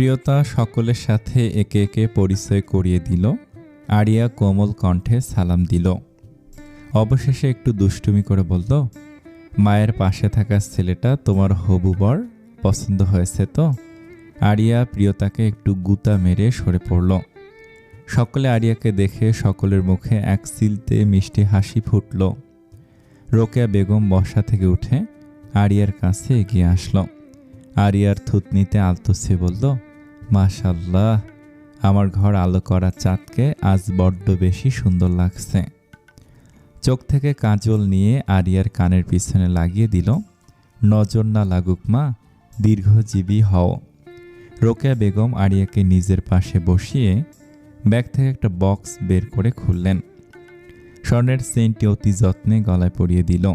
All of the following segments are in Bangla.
প্রিয়তা সকলের সাথে একে একে পরিচয় করিয়ে দিল। আরিয়া কোমল কণ্ঠে সালাম দিল। অবশেষে একটু দুষ্টুমি করে বলল, মায়ের পাশে থাকা ছেলেটা তোমার হবু বর, পছন্দ হয়েছে তো? আরিয়া প্রিয়তাকে একটু গুতা মেরে সরে পড়ল। সকলে আরিয়াকে দেখে সকলের মুখে এক সিলতে মিষ্টি হাসি ফুটল। রোকেয়া বেগম বসা থেকে উঠে আরিয়ার কাছে এগিয়ে আসলো। আরিয়ার থুতনিতে আলতোছে বলল মাশাল্লাহ আমার ঘর আলো করা চাঁদকে আজ বড্ড বেশি সুন্দর লাগছে। চোখ থেকে কাজল নিয়ে আরিয়ার কানের পিছনে লাগিয়ে দিল, নজর না লাগুক মা, দীর্ঘজীবী হও। রোকেয়া বেগম আরিয়াকে নিজের পাশে বসিয়ে ব্যাগ থেকে একটা বক্স বের করে খুললেন। স্বর্ণের সেন্টটি অতি যত্নে গলায় পরিয়ে দিল।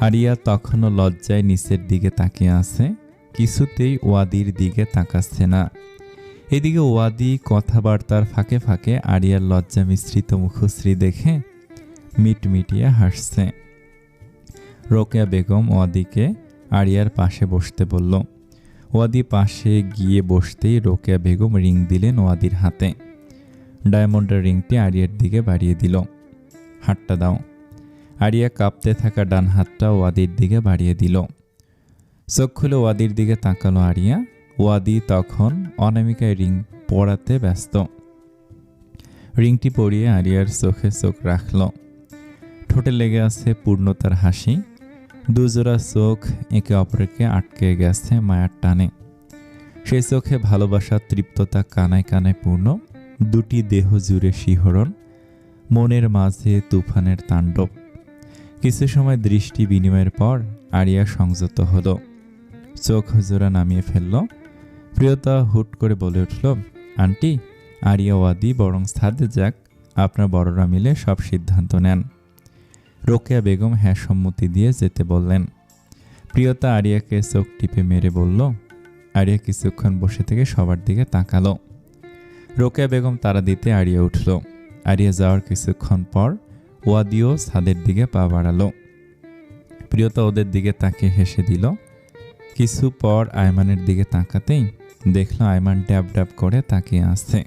আরিয়া তখনও লজ্জায় নিচের দিকে তাকিয়ে আছে কিছুতেই ওয়াদির দিকে তাকাচ্ছে না। এদিকে ওয়াদি কথাবার্তার ফাঁকে ফাঁকে আরিয়ার লজ্জা মিশ্রিত মুখশ্রী দেখে মিটমিটিয়ে হাসছে। রোকেয়া বেগম ওয়াদিকে আরিয়ার পাশে বসতে বলল। ওয়াদি পাশে গিয়ে বসতেই রোকেয়া বেগম রিং দিলেন ওয়াদির হাতে। ডায়মন্ডের রিংটি আরিয়ার দিকে বাড়িয়ে দিল। হাতটা দাও। আরিয়া কাঁপতে থাকা ডান হাতটা ওয়াদির দিকে বাড়িয়ে দিল। চোখ খুলে ওয়াদির দিকে তাকালো আরিয়া, ওয়াদি তখন অনামিকায় রিং পড়াতে ব্যস্ত। রিংটি পরিয়ে আরিয়ার চোখে চোখ রাখল। ঠোঁটে লেগে আছে পূর্ণতার হাসি। দুজোড়া চোখ একে অপরকে আটকে গেছে মায়ার টানে। সেই চোখে ভালোবাসার তৃপ্ততা কানায় কানায় পূর্ণ। দুটি দেহ জুড়ে শিহরণ। মনের মাঝে তুফানের তাণ্ডব। কিছু সময় দৃষ্টি বিনিময়ের পর আরিয়া সংযত হলো। চোখ জোড়া নামিয়ে ফেলল। প্রিয়তা হুট করে বলে উঠল, আন্টি, আরিয়া ওয়াদি বরং ছাদে যাক, আপনার বড়রা মিলে সব সিদ্ধান্ত নেন। রোকেয়া বেগম হ্যাঁ সম্মতি দিয়ে যেতে বললেন। প্রিয়তা আরিয়াকে চোখ টিপে মেরে বলল, আরিয়া কিছুক্ষণ বসে থেকে সবার দিকে তাকালো। রোকেয়া বেগম তারা দিতে আরিয়া উঠল। আরিয়া যাওয়ার কিছুক্ষণ পর ওয়াদিও ছাদের দিকে পা বাড়ালো। প্রিয়তা ওদের দিকে তাকে হেসে দিল কিছু পর আয়মানের দিকে তাকাতেই দেখল আয়মান ড্যাব ড্যাব করে তাকিয়ে আসছে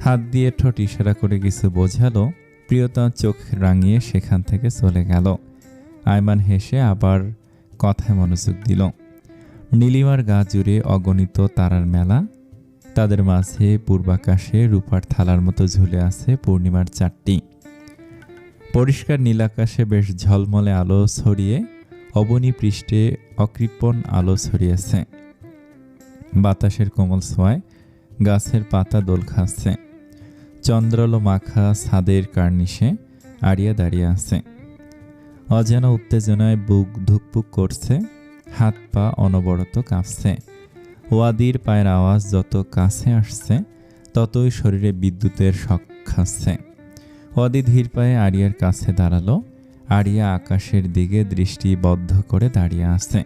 হাত দিয়ে ঠোঁট ইশারা করে কিছু বোঝালো, প্রিয়তা চোখ রাঙিয়ে সেখান থেকে চলে গেল। আয়মান হেসে আবার কথায় মনোযোগ দিল। নীলিমার গা জুড়ে অগণিত তারার মেলা, তাদের মাঝে পূর্বাকাশে রূপার থালার মতো ঝুলে আছে পূর্ণিমার চারটি। পরিষ্কার নীলাকাশে বেশ ঝলমলে আলো ছড়িয়ে অবনী পৃষ্ঠে অকৃপণ আলো ছড়িয়েছে। বাতাসের কোমল ছোঁয়ায় গাছের পাতা দোল খাচ্ছে। চন্দ্রলো মাখা ছাদের কার্নিশে আড়িয়া দাঁড়িয়ে আছে। অজানা উত্তেজনায় বুক ধুকপুক করছে, হাত পা অনবরত কাঁপছে। ওয়াদির পায়ের আওয়াজ যত কাছে আসছে, ততই শরীরে বিদ্যুতের শখ খাচ্ছে। ওয়াদি ধীর পায়ে আরিয়ার কাছে দাঁড়াল আরিয়া আকাশের দিকে দৃষ্টি বদ্ধ করে দাঁড়িয়ে আছে।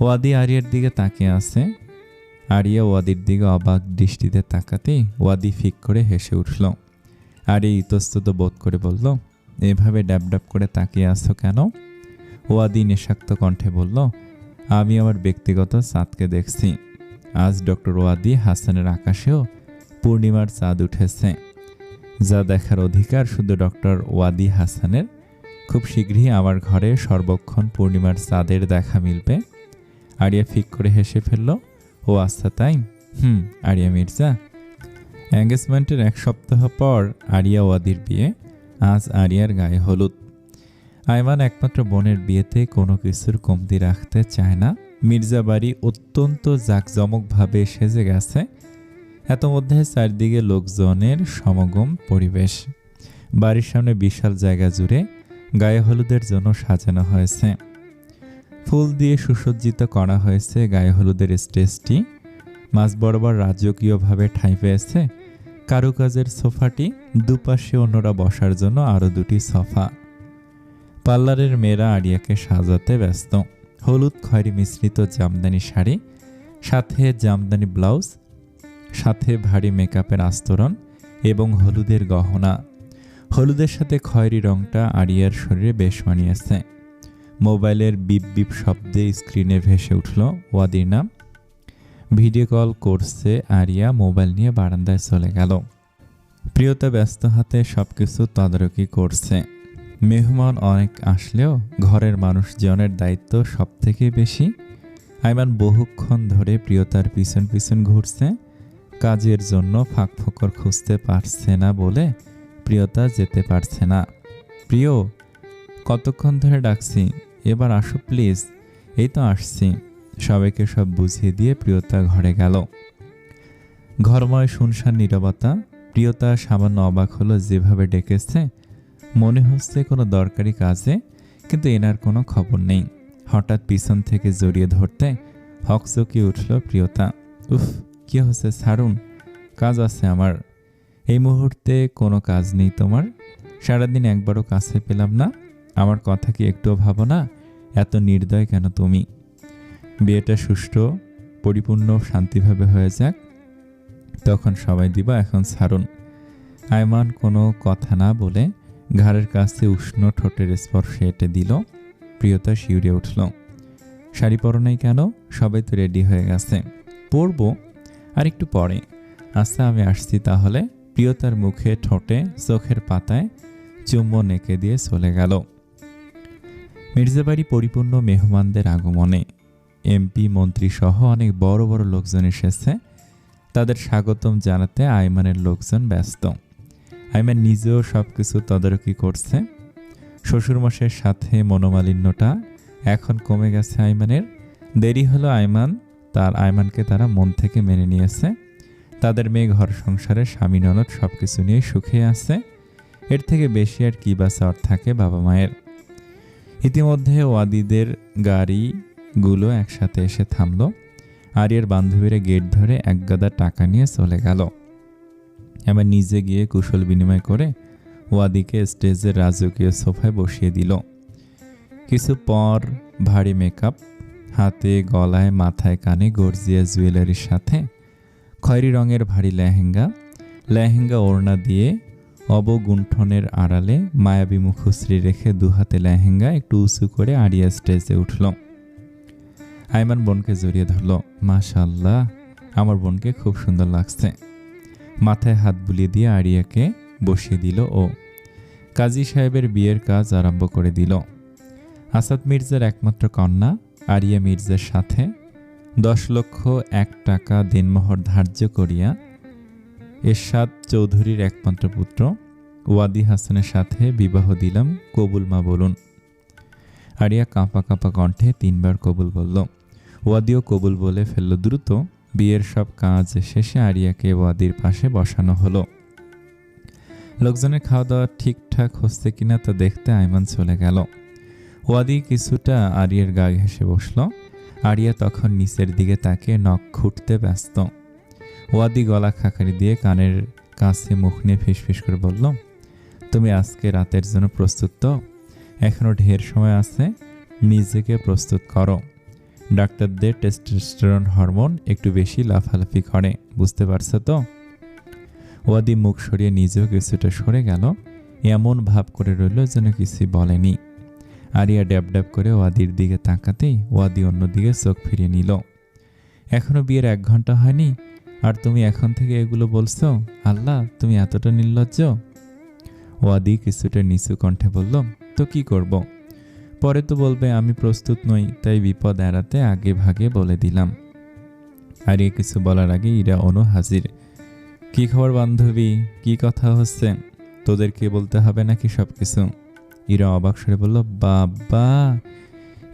ওয়াদি আরিয়ার দিকে তাকিয়ে আছে। আরিয়া ওয়াদির দিকে অবাক দৃষ্টিতে তাকাতেই ওয়াদি ফিক করে হেসে উঠল। আরিয়া ইতস্তত বোধ করে বলল, এভাবে ড্যাব ড্যাব করে তাকিয়ে আসছো কেন? ওয়াদি নেশাক্ত কণ্ঠে বলল, আমি আমার ব্যক্তিগত চাঁদকে দেখছি। আজ ডক্টর ওয়াদি হাসানের আকাশেও পূর্ণিমার চাঁদ উঠেছে। যা দেখার অধিকার শুধু ডক্টর ওয়াদি হাসানের খুব শীঘ্রই আমার ঘরে সর্বক্ষণ পূর্ণিমার চাঁদের দেখা মিলবে। আরিয়া ফিক করে হেসে ফেলল, ও আচ্ছা তাই? হুম, আরিয়া মির্জা। এঙ্গেজমেন্টের এক সপ্তাহ পর আরিয়া ওয়াদির বিয়ে। আজ আরিয়ার গায়ে হলুদ। আয়মান একমাত্র বোনের বিয়েতে কোনো কিছুর কমতি রাখতে চায় না। মির্জা বাড়ি অত্যন্ত জাঁকজমকভাবে সেজে গেছে। এত মধ্যে চারদিকে লোকজনের সমাগম পরিবেশ। বাড়ির সামনে বিশাল জায়গা জুড়ে গায়ে হলুদের জন্য সাজানো হয়েছে। ফুল দিয়ে সুসজ্জিত করা হয়েছে গায়ে হলুদের স্টেজটি। মাঝ বরাবর রাজকীয়ভাবে ঠাঁই পেয়েছে কারুকাজের সোফাটি। দুপাশে অন্যরা বসার জন্য আরও দুটি সোফা। পার্লারের মেয়েরা আরিয়াকে সাজাতে ব্যস্ত। হলুদ খয়েরি মিশ্রিত জামদানি শাড়ি, সাথে জামদানি ব্লাউজ, সাথে ভারী মেকআপের আস্তরণ এবং হলুদের গহনা। হলুদের সাথে খয়েরি রংটা আরিয়ার শরীরে বেশ মানিয়েছে। মোবাইলের বিপ বিপ শব্দে স্ক্রিনে ভেসে উঠল ওয়াদির নাম। ভিডিও কল করছে আরিয়া, মোবাইল নিয়ে বারান্দায় চলে গেল। প্রিয়তা ব্যস্ত হাতে সব কিছু তদারকি করছে। মেহমান অনেক আসলেও ঘরের মানুষজনের দায়িত্ব সব থেকে বেশি। আইমান বহুক্ষণ ধরে প্রিয়তার পিছন পিছন ঘুরছে। কাজের জন্য ফাঁক ফোকর খুঁজতে পারছে না বলে প্রিয়তা যেতে পারছে না। প্রিয়, কতক্ষণ ধরে ডাকছি? এবার আসো প্লিজ। এই তো আসছি। সবাইকে সব বুঝিয়ে দিয়ে প্রিয়তা ঘরে গেল। ঘরময় শুনশান নীরবতা, প্রিয়তা সামান্য অবাক হলো যেভাবে ডেকেছে। মনে হচ্ছে কোনো দরকারি কাজে, কিন্তু এনার কোনো খবর নেই। হঠাৎ পিছন থেকে জড়িয়ে ধরতে হকচকিয়ে উঠল প্রিয়তা। উফ, কি হচ্ছে? ছাড়ুন। কাজ আছে আমার। এই মুহূর্তে কোনো কাজ নেই তোমার? সারাদিন একবারও কাছে পেলাম না। আমার কথা কি একটুও ভাবো না? এত নির্দয় কেন তুমি? বিয়েটা সুষ্ঠু, পরিপূর্ণ, শান্তিভাবে হয়ে যাক। তখন সবাই দিবা এখন ছাড়ুন। আয়মান কোনো কথা না বলে ঘাড়ের কাছে উষ্ণ ঠোঁটের স্পর্শে এটে দিল। প্রিয়তা শিউরে উঠল। শাড়ি পরো নাই কেন? সবাই তো রেডি হয়ে গেছে। পরবো, আর একটু পরে। আচ্ছা আমি আসছি তাহলে। প্রিয়তার মুখে ঠোঁটে চোখের পাতায় চুম্বন এঁকে দিয়ে চলে গেল। মির্জাবাড়ি পরিপূর্ণ মেহমানদের আগমনে এমপি মন্ত্রী সহ অনেক বড় বড় লোকজন এসেছে। তাদের স্বাগতম জানাতে আইমানের লোকজন ব্যস্ত। আইমান নিজেও সব কিছু তদারকি করছে। শ্বশুরমশের সাথে মনোমালিন্যটা এখন কমে গেছে আইমানের দেরি হলো আইমান তার আইমানকে তারা মন থেকে মেনে নিয়েছে। তাদের মেয়ে ঘর সংসারে স্বামী, ননদ সব কিছু নিয়ে সুখে আছে। এর থেকে বেশি আর কি বা চর থাকে বাবা মায়ের। ইতিমধ্যে ওয়াদিদের গাড়িগুলো একসাথে এসে থামলো। আরিয়ার বান্ধবীরা গেট ধরে এক গাদা টাকা নিয়ে চলে গেল। এবার নিজে গিয়ে কুশল বিনিময় করে ওয়াদিকে স্টেজের রাজকীয় সোফায় বসিয়ে দিল। কিছু পর ভারী মেকআপ, হাতে, গলায়, মাথায়, কানে গর্জিয়া জুয়েলারির সাথে খয়েরি রঙের ভারী লেহেঙ্গা লেহেঙ্গা ওড়না দিয়ে অবগুণ্ঠনের আড়ালে মায়াবী মুখশ্রী রেখে দুহাতে লেহেঙ্গা একটু উঁচু করে আড়িয়া স্টেজে উঠল। আইমান বোনকে জড়িয়ে ধরল মাশাল্লাহ আমার বোনকে খুব সুন্দর লাগছে। মাথায় হাত বুলিয়ে দিয়ে আরিয়াকে বসিয়ে দিল ও কাজী সাহেবের বিয়ের কাজ আরম্ভ করে দিল। আসাদ মির্জার একমাত্র কন্যা আরিয়া মির্জার সাথে দশ লক্ষ এক টাকা দিনমোহর ধার্য করিয়া এরশাদ চৌধুরীর একমাত্র পুত্র ওয়াদি হাসানের সাথে বিবাহ দিলাম, কবুল মা বলুন। আরিয়া কাঁপা কাঁপা কণ্ঠে তিনবার কবুল বলল। ওয়াদিও কবুল বলে ফেলল, দ্রুত বিয়ের সব কাজ শেষে আরিয়াকে ওয়াদির পাশে বসানো হলো। লোকজনের খাওয়া দাওয়া ঠিকঠাক হচ্ছে কিনা তা দেখতে আইমান চলে গেল। ওয়াদি কিছুটা আরিয়ার গা ঘেসে বসল। আরিয়া তখন নিচের দিকে তাকে নখ খুঁটতে ব্যস্ত। ওয়াদি গলা খাকারি দিয়ে কানের কাছে মুখ নিয়ে ফিসফিস করে বলল, তুমি আজকে রাতের জন্য প্রস্তুত তো? এখনও ঢের সময় আছে? নিজেকে প্রস্তুত করো। ডাক্তারদের টেস্টোস্টেরন হরমোন একটু বেশি লাফালাফি করে, বুঝতে পারছ তো? ওয়াদি মুখ সরিয়ে নিজেও কিছুটা সরে গেল। এমন ভাব করে রইল যেন কিছুই বলেনি। আরিয়া ড্যাব ড্যাব করে ওয়াদির দিকে তাকাতেই ওয়াদি অন্যদিকে চোখ ফিরিয়ে নিল। এখনও বিয়ের এক ঘণ্টা হয়নি, আর তুমি এখন থেকে এগুলো বলছো? আল্লাহ, তুমি এতটা নির্লজ্জ। ওয়াদি কিছুটা নিচু কণ্ঠে বলল, তো কি করব। পরে তো বলবে আমি প্রস্তুত নই, তাই বিপদ এড়াতে আগে ভাগে বলে দিলাম। আর এ কিছু বলার আগে ইরা অনু হাজির। কি খবর বান্ধবী? কি কথা হচ্ছে? তোদেরকে বলতে হবে নাকি সব কিছু ইরা অবাক সরে বলল, বাবা,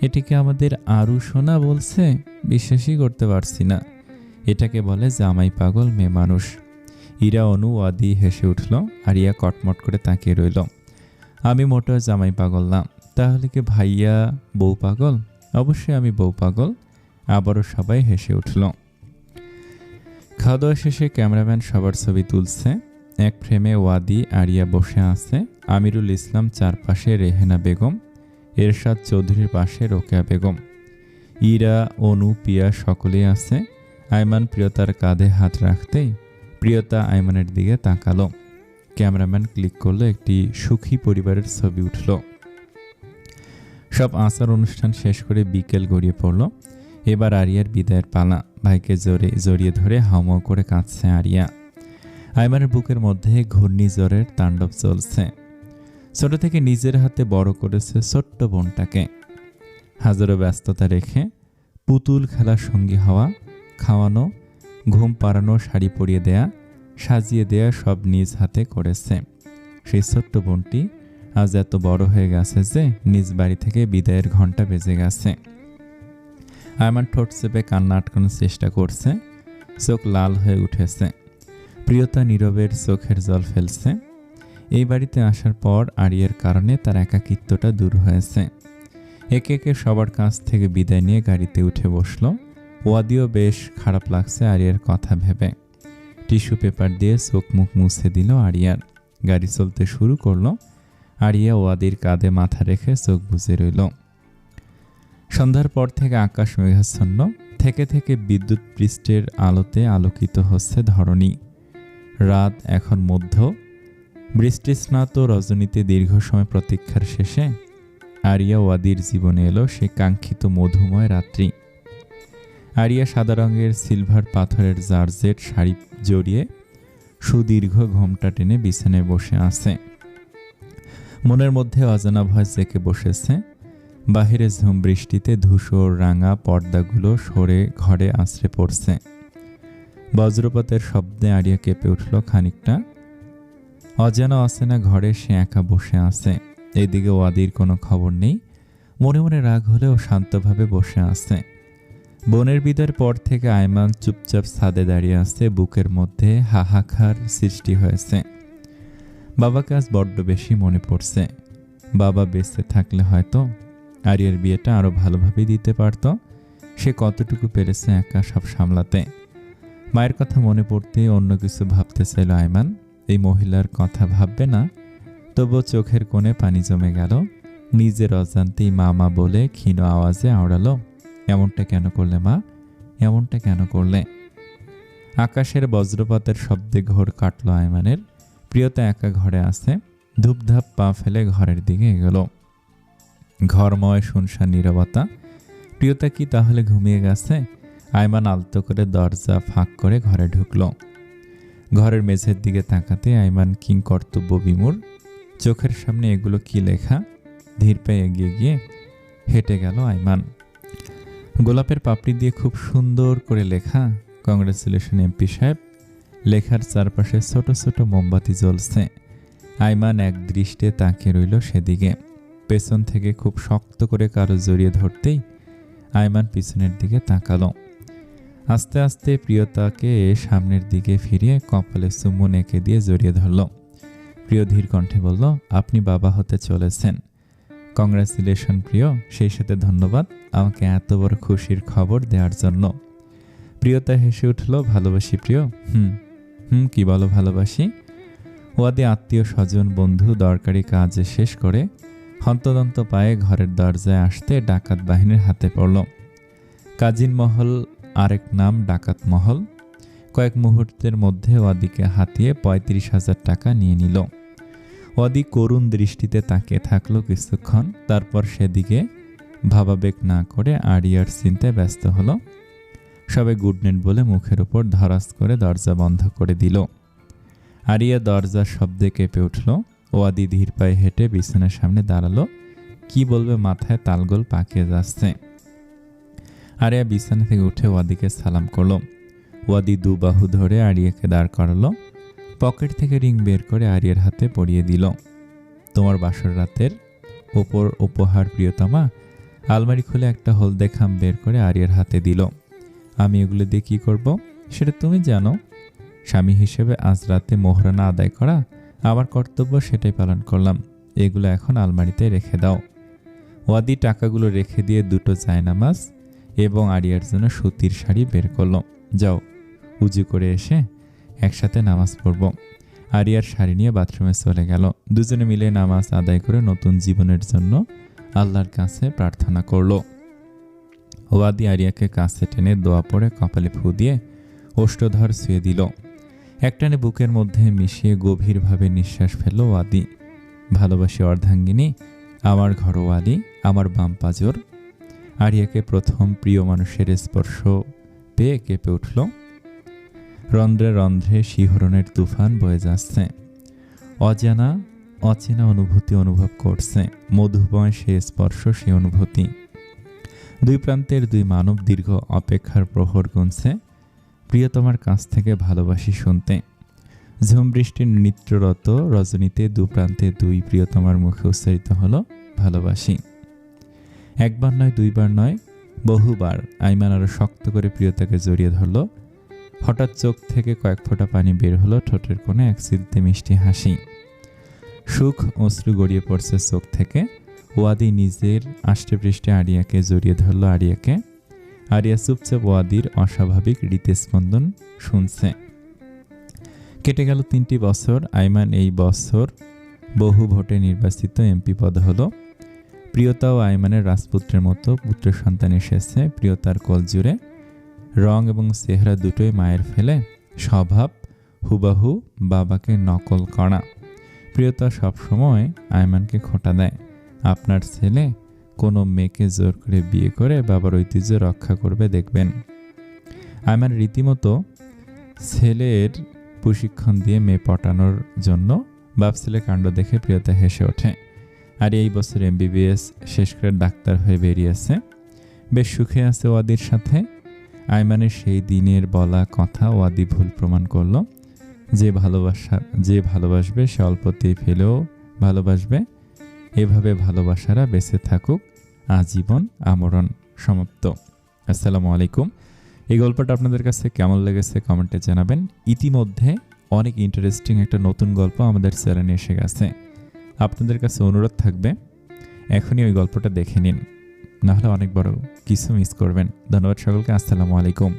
এটিকে আমাদের আরু সোনা বলছে, বিশ্বাসই করতে পারছি না। এটাকে বলে জামাই পাগল মেয়ে মানুষ। ইরা অনু আদি হেসে উঠল আর ইয়া কটমট করে তাকিয়ে রইল। আমি মোটেও জামাই পাগল না, তাহলে কি ভাইয়া বউ পাগল? অবশ্যই আমি বউ পাগল, আবারও সবাই হেসে উঠল। খাওয়া দাওয়া শেষে ক্যামেরাম্যান সবার ছবি তুলছে। এক ফ্রেমে ওয়াদি আরিয়া বসে আছে। আমিরুল ইসলাম চারপাশে রেহেনা বেগম, এরশাদ চৌধুরীর পাশে রোকেয়া বেগম। ইরা, অনু, পিয়া সকলেই আছে। আয়মান, প্রিয়তার কাঁধে হাত রাখতেই প্রিয়তা আয়মানের দিকে তাকালো। ক্যামেরাম্যান ক্লিক করল, একটি সুখী পরিবারের ছবি উঠল। সব আচার অনুষ্ঠান শেষ করে বিকেল গড়িয়ে পড়ল। এবার আরিয়ার বিদায়ের পালা। ভাইকে জোরে, জড়িয়ে ধরে হাউমাউ করে কাঁদছে আরিয়া। আইমানের বুকের মধ্যে ঘূর্ণিঝড়ের তাণ্ডব চলছে। ছোট থেকে নিজের হাতে বড় করেছে ছোট্ট বোনটাকে। হাজারো ব্যস্ততা রেখে পুতুল খেলার সঙ্গী হওয়া, খাওয়ানো, ঘুম পাড়ানো, শাড়ি পরিয়ে দেয়া, সাজিয়ে দেয়া সব নিজ হাতে করেছে। সেই ছোট্ট বোনটি আজ এত বড় হয়ে গেছে যে নিজ বাড়ি থেকে বিদায়ের ঘণ্টা বেজে গেছে। আয়মান ঠোঁট চেপে কান্না আটকানোর চেষ্টা করছে, চোখ লাল হয়ে উঠেছে। প্রিয়তা নীরবের চোখের জল ফেলছে। এই বাড়িতে আসার পর আরিয়ার কারণে তার একাকিত্বটা দূর হয়েছে। একে একে সবার কাছ থেকে বিদায় নিয়ে গাড়িতে উঠে বসল। ওয়াদিও বেশ খারাপ লাগছে আরিয়ার কথা ভেবে। টিস্যু পেপার দিয়ে চোখ মুখ মুছে দিল আরিয়ার। গাড়ি চলতে শুরু করল। আরিয়া ওয়াদির কাঁধে মাথা রেখে চোখ বুজে রইল। সন্ধ্যার পর থেকে আকাশ মেঘাচ্ছন্ন। থেকে থেকে বিদ্যুৎ পৃষ্ঠের আলোতে আলোকিত হচ্ছে ধরণী। রাত এখন মধ্য। বৃষ্টিস্নাত রজনীতে দীর্ঘ সময় প্রতীক্ষার শেষে আরিয়া ওয়াদির জীবনে এলো সে কাঙ্ক্ষিত মধুময় রাত্রি। আরিয়া সাদা রঙের সিলভার পাথরের জার্জেট শাড়ি জড়িয়ে সুদীর্ঘ ঘোমটা টেনে বিছানায় বসে আছে। মনের মধ্যে অজানা ভয় জেকে বসেছে। বাহিরে ঝুম বৃষ্টিতে ধূসর রাঙা পর্দাগুলো সরে ঘরে আশ্রে পড়ছে। বজ্রপাতের শব্দে আরিয়া কেঁপে উঠল খানিকটা। অজানা অচেনা ঘরে সে একা বসে আছে। এদিকে ওয়াদির কোনো খবর নেই। মনে মনে রাগ হলেও শান্তভাবে বসে আছে। বনের বিদার পর থেকে আয়মান চুপচাপ ছাদে দাঁড়িয়ে আছে। বুকের মধ্যে হাহাকার সৃষ্টি হয়েছে। বাবাকে আজ বড্ড বেশি মনে পড়ছে। বাবা বেঁচে থাকলে হয়তো আরিয়ার বিয়েটা আরও ভালোভাবেই দিতে পারত। সে কতটুকু পেরেছে একা সব সামলাতে। মায়ের কথা মনে পড়তে অন্য কিছু ভাবতে চাইল আয়মান। এই মহিলার কথা ভাববে না, তবুও চোখের কোণে পানি জমে গেল। নিজের অজান্তেই মা মা বলে ক্ষীণ আওয়াজে আওড়ালো, এমনটা কেন করলে মা? এমনটা কেন করলে? আকাশের বজ্রপাতের শব্দে ঘোর কাটল আয়মানের। প্রিয়তা একা ঘরে আছে, ধূপধাপ পা ফেলে ঘরের দিকে এগোলো। ঘরময় শুনশান নীরবতা, প্রিয়তা কি তাহলে ঘুমিয়ে গেছে? আয়মান আলতো করে দরজা ফাঁক করে ঘরে ঢুকল। ঘরের মেঝের দিকে তাকাতে আইমান কিং কর্তব্য বিমূর। চোখের সামনে এগুলো কি লেখা? ধীর পায়ে এগিয়ে গিয়ে হেঁটে গেল আইমান গোলাপের পাপড়ি দিয়ে খুব সুন্দর করে লেখা, কংগ্রেচুলেশন এমপি সাহেব, লেখার চারপাশে ছোট ছোট মোমবাতি জ্বলছে। আইমান এক দৃষ্টে তাকিয়ে রইল সেদিকে। পেছন থেকে খুব শক্ত করে কারও জড়িয়ে ধরতেই আইমান পিছনের দিকে তাকালো। আস্তে আস্তে প্রিয়তাকে সামনের দিকে ফিরিয়ে কপালে চুমু এঁকে দিয়ে জড়িয়ে ধরল। প্রিয় ধীর কণ্ঠে বলল, আপনি বাবা হতে চলেছেন। কংগ্রাচুলেশন প্রিয়, সেই সাথে ধন্যবাদ। আমাকে এত বড় খুশির খবর দেওয়ার জন্য। প্রিয়তা হেসে উঠল, ভালোবাসি প্রিয়? হুম হুম, কি বলো ভালোবাসি? ওয়াদি আত্মীয় স্বজন, বন্ধু, দরকারি কাজ শেষ করে হন্তদন্ত পায়ে ঘরের দরজায় আসতে ডাকাত বাহিনীর হাতে পড়ল। কাজিন মহল আরেক নাম ডাকাত মহল। কয়েক মুহূর্তের মধ্যে ওয়াদিকে হাতিয়ে পঁয়ত্রিশ হাজার টাকা নিয়ে নিল। ওয়াদি করুণ দৃষ্টিতে তাকিয়ে থাকল কিছুক্ষণ, তারপর সেদিকে ভাবাবেগ না করে আরিয়ার চিন্তায় ব্যস্ত হলো। সবে গুড নাইট বলে মুখের ওপর ধরাস করে দরজা বন্ধ করে দিল। আরিয়া দরজার শব্দে কেঁপে উঠল। ওয়াদি ধীর পায়ে হেঁটে বিছানার সামনে দাঁড়াল। কি বলবে মাথায় তালগোল পাকিয়ে যাচ্ছে। আরিয়া বিছানা থেকে উঠে ওয়াদিকে সালাম করল। ওয়াদি দু বাহু ধরে আরিয়াকে দাঁড় করালো। পকেট থেকে রিং বের করে আরিয়ার হাতে পরিয়ে দিল। তোমার বাসর রাতের ওপর উপহার, প্রিয়তমা? আলমারি খুলে একটা হলদে খাম বের করে আরিয়ার হাতে দিল। আমি এগুলো দিয়ে কী করব? সেটা তুমি জানো। স্বামী হিসেবে আজ রাতে মোহরানা আদায় করা, আমার কর্তব্য সেটাই পালন করলাম। এগুলো এখন আলমারিতে রেখে দাও। ওয়াদি টাকাগুলো রেখে দিয়ে দুটো জায়নামাজ এবং আরিয়ার জন্য সুতির শাড়ি বের করল। যাও, উজু করে এসে একসাথে নামাজ পড়ব। আরিয়ার শাড়ি নিয়ে বাথরুমে চলে গেল। দুজনে মিলে নামাজ আদায় করে নতুন জীবনের জন্য আল্লাহর কাছে প্রার্থনা করল। ওয়াদি আরিয়াকে কাছে টেনে দোয়া পড়ে কপালে ফু দিয়ে ওষ্ঠধর শুয়ে দিল। একটানে বুকের মধ্যে মিশিয়ে গভীরভাবে নিঃশ্বাস ফেলল ওয়াদি। ভালোবাসি অর্ধাঙ্গিনী, আমার ঘরোয়ালি আমার বাম পাজর। আরিয়াকে প্রথম প্রিয় মানুষের স্পর্শ পেয়ে কেঁপে উঠল। রন্ধ্রে রন্ধ্রে শিহরণের তুফান বয়ে যাচ্ছে। অজানা, অচেনা অনুভূতি অনুভব করছে। মধুময় সে স্পর্শ সে অনুভূতি। দুই প্রান্তের দুই মানব দীর্ঘ অপেক্ষার প্রহর গুনছে। প্রিয়তমার কাছ থেকে ভালোবাসি শুনতে। ঝুম বৃষ্টির নৃত্যরত রজনীতে দু প্রান্তে দুই প্রিয়তমার মুখে উচ্চারিত হলো, ভালোবাসি। একবার নয়, দুইবার নয়, বহুবার আইমান আরও শক্ত করে প্রিয়তাকে জড়িয়ে ধরল। হঠাৎ চোখ থেকে কয়েক ফোঁটা পানি বের হলো ঠোঁটের কোণে এক সিদ্ধে মিষ্টি হাসি। সুখ অশ্রু গড়িয়ে পড়ছে চোখ থেকে। ওয়াদি নিজের আষ্টেপৃষ্ঠে আরিয়াকে জড়িয়ে ধরল। আরিয়াকে। আরিয়া চুপচাপ ওয়াদির অস্বাভাবিক হৃদস্পন্দন শুনছে। কেটে গেল তিনটি বছর। আইমান এই বছর বহু ভোটে নির্বাচিত এমপি পদ হল। প্রিয়তা ও আইমানের রাজপুত্রের মতো পুত্র সন্তান এসেছে, প্রিয়তার কোল জুড়ে। রং এবং চেহারা দুটোই মায়ের ফেলে। স্বভাব, হুবাহু, বাবাকে নকল করা। প্রিয়তা সবসময় আয়মানকে খোঁটা দেয়। আপনার ছেলে কোনো মেয়েকে জোর করে বিয়ে করে বাবার ঐতিহ্য রক্ষা করবে দেখবেন। আয়মান রীতিমতো ছেলের প্রশিক্ষণ দিয়ে মেয়ে পটানোর জন্য বাপ ছেলে কাণ্ড দেখে প্রিয়তা হেসে ওঠে। আর এই বছর এমবিবিএস শেষ করে ডাক্তার হয়ে বেরিয়েছে বেশ সুখে আছে ওয়াদির সাথে। আয়মানের সেই দিনের বলা কথা ওয়াদি ভুল প্রমাণ করল। যে ভালোবাসা, যে ভালোবাসবে সে অল্পতেই ফেলেও ভালোবাসবে। এভাবে ভালোবাসারা বেঁচে থাকুক। আজীবন আমরণ সমাপ্ত। আসসালামু আলাইকুম। এই গল্পটা আপনাদের কাছে কেমন লেগেছে কমেন্টে জানাবেন। ইতিমধ্যে অনেক ইন্টারেস্টিং একটা নতুন গল্প আমাদের চ্যানেলে এসে গেছে। আপনাদের কাছে অনুরোধ থাকবে, এখনই ওই গল্পটা দেখে নিন। নাহলে অনেক বড় কিছু মিস করবেন। ধন্যবাদ সকলকে, আসসালামু আলাইকুম।